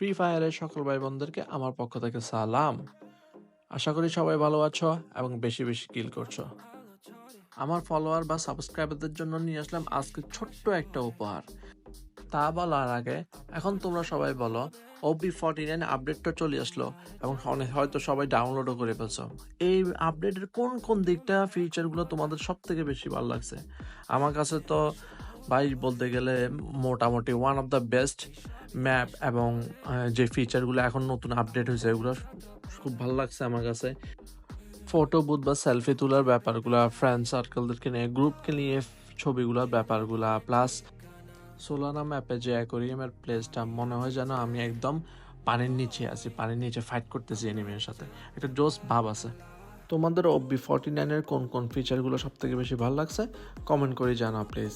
Free ফায়ারের সকল ভাই বোনদেরকে আমার পক্ষ থেকে সালাম। আশা করি সবাই ভালো আছো এবং বেশি বেশি কিল করছ। আমার ফলোয়ার বা সাবস্ক্রাইবারদের জন্য নিয়ে আসলাম আজকে ছোট্ট একটা উপহার। তা বলার আগে, এখন তোমরা সবাই বলো ওবি ফর্টি নাইন আপডেটটা চলে আসলো এবং হয়তো সবাই ডাউনলোডও করে ফেলছো। এই আপডেটের কোন কোন দিকটা ফিচারগুলো তোমাদের সব থেকে বেশি ভালো লাগছে? আমার কাছে তো ভাই বলতে গেলে মোটামুটি one of the best map এবং যে ফিচারগুলো এখন নতুন আপডেট হয়েছে, এগুলো খুব ভালো লাগছে আমার কাছে। ফটো বুথ বা সেলফি তোলার ব্যাপারগুলা ফ্রেন্ড সার্কেলদেরকে নিয়ে গ্রুপকে নিয়ে ছবিগুলোর ব্যাপারগুলা প্লাস সোলানা ম্যাপে যে অ্যাকোরিয়ামের প্লেসটা মনে হয় যেন আমি একদম পানির নিচে আছি, পানির নিচে ফাইট করতেছি এনিমির সাথে। একটা জোস ভাব আছে। তোমাদের ওবি ফর্টি নাইনের কোন কোন ফিচারগুলো সব থেকে বেশি ভালো লাগছে? কমেন্ট করে জানাও প্লিজ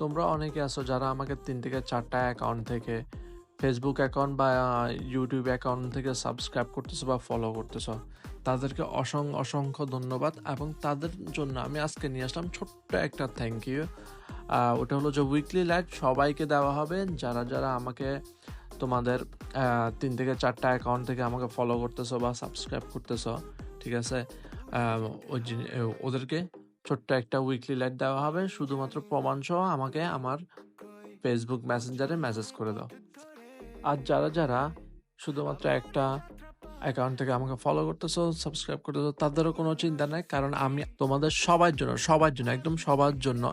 তোমরা অনেকে আছো যারা আমাকে তিন থেকে চারটা অ্যাকাউন্ট থেকে ফেসবুক অ্যাকাউন্ট বা ইউটিউব অ্যাকাউন্ট থেকে সাবস্ক্রাইব করতেছো বা ফলো করতেছো, তাদেরকে অসংখ্য অসংখ্য ধন্যবাদ এবং তাদের জন্য আমি আজকে নিয়ে আসলাম ছোট্ট একটা থ্যাংক ইউ ওটা হলো যে উইকলি লাইট সবাইকে দেওয়া হবে, যারা যারা আমাকে তোমাদের তিন থেকে চারটা অ্যাকাউন্ট থেকে আমাকে ফলো করতেছো বা সাবস্ক্রাইব করতেছো, ঠিক আছে? ওই ওদেরকে ছোট্ট একটা উইকলি লাইট দেওয়া হবে। শুধুমাত্র প্রমাণ সহ আমাকে আমার ফেসবুক মেসেঞ্জারে মেসেজ করে দাও। আর যারা যারা শুধুমাত্র একটা অ্যাকাউন্ট থেকে আমাকে ফলো করতেছো সাবস্ক্রাইব করতেছো, তাদেরও কোনো চিন্তা নাই, কারণ আমি তোমাদের সবার জন্য সবার জন্য, একদম সবার জন্য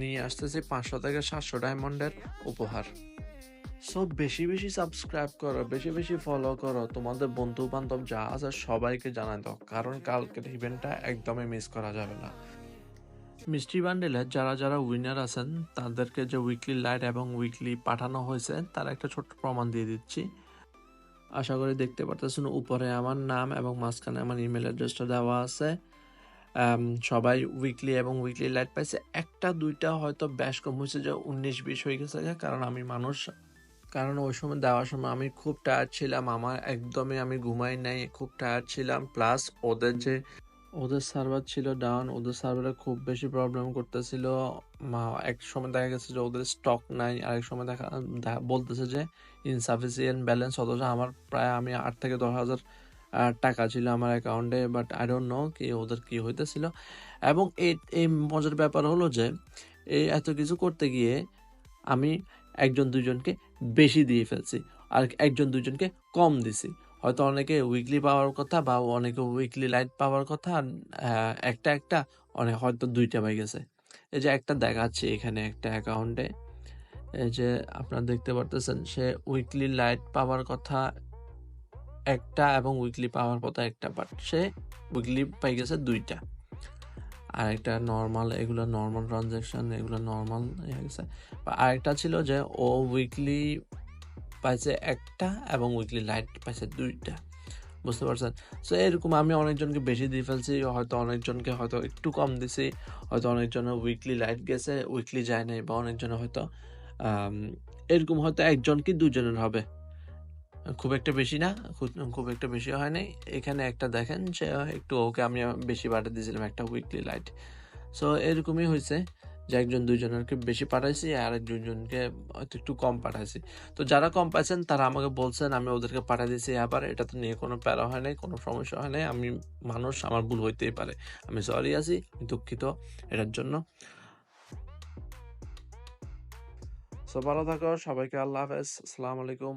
নিয়ে আসতেছি পাঁচশো থেকে সাতশো ডায়মন্ডের উপহার। সো বেশি বেশি সাবস্ক্রাইব করো, বেশি বেশি ফলো করো। তোমাদের বন্ধু বান্ধব যা আছে সবাইকে জানাই দাও, কারণ কালকের ইভেন্টটা একদমই মিস করা যাবে না। মিষ্টি বান্ডেলে যারা যারা উইনার আছেন, তাদেরকে যে উইকলি লাইট এবং উইকলি পাঠানো হয়েছে, তার একটা ছোট্ট প্রমাণ দিয়ে দিচ্ছি। আশা করি দেখতে পারতেছেন, উপরে আমার নাম এবং মাঝখানে আমার ইমেল অ্যাড্রেসটা দেওয়া আছে। সবাই উইকলি এবং উইকলি লাইট পাইছে। একটা, দুইটা হয়তো ব্যাস কম হয়েছে যে উনিশ, বিশ হয়ে গেছে, কারণ আমি মানুষ। কারণ ওই সময় দেওয়ার সময় আমি খুব টায়ার্ড ছিলাম, আমার একদমই আমি ঘুমাই নাই, খুব টায়ার্ড ছিলাম। প্লাস ওদের যে, ওদের সার্ভার ছিল ডাউন ওদের সার্ভারে খুব বেশি প্রবলেম করতেছিল। মা- এক সময় দেখা গেছে যে ওদের স্টক নাই, আরেক সময় দেখা- বলতেছে যে ইনসাফিসিয়েন্ট ব্যালেন্স অথচ আমার প্রায় আমি আট থেকে দশ হাজার টাকা ছিল আমার অ্যাকাউন্টে বাট আই ডোন্ট নো কি ওদের কি হইতেছিল। এবং এই এই মজার ব্যাপার হলো যে, এই এত কিছু করতে গিয়ে আমি একজন দুজনকে বেশি দিয়ে ফেলছি। আর একজন দুজনকে কম দিছি। হয়তো অনেকে উইকলি পাওয়ার কথা বা অনেকে উইকলি লাইট পাওয়ার কথা একটা একটা অনেক হয়তো দুইটা পাই গেছে। এই যে একটা দেখাচ্ছে এখানে একটা অ্যাকাউন্টে এই যে আপনারা দেখতে পারতেছেন, সে উইকলি লাইট পাওয়ার কথা একটা এবং উইকলি পাওয়ার কথা একটা বাট সে উইকলি পাই গেছে দুইটা। আর একটা নর্মাল এগুলো নর্মাল ট্রানজ্যাকশন এগুলো নর্মাল হয়ে গেছে। আরেকটা ছিল যে ও উইকলি পাইছে একটা এবং উইকলি লাইট পাইছে দুইটা। বুঝতে পারছেন? সো এরকম আমি অনেকজনকে বেশি দিয়ে ফেলছি, হয়তো অনেকজনকে হয়তো একটু কম দিছি, হয়তো অনেকজনের উইকলি লাইট গেছে উইকলি যায় নাই বা অনেকজনের হয়তো এরকম হয়তো একজন কি দুজনের হবে। খুব একটা বেশি না, খুব একটা বেশি হয় নাই এখানে একটা দেখেন যে, একটু ওকে আমি বেশি পাঠিয়ে দিয়েছিলাম একটা উইকলি লাইট সো এরকমই হয়েছে যে একজন দুইজনেরকে বেশি পাঠাইছি আর দুজনকে হয়তো একটু কম পাঠাইছি। তো যারা কম পাইছেন, তারা আমাকে বলছেন, আমি ওদেরকে পাঠিয়ে দিয়েছি, আবার এটা তো নিয়ে কোনো প্যারা হয় নাই, কোনো সমস্যা হয় নাই। আমি মানুষ, আমার ভুল হইতেই পারে। আমি সরি আছি দুঃখিত এটার জন্য। সো ভালো থাকো, সবাইকে আল্লাহ হাফেজ। আসসালামু আলাইকুম।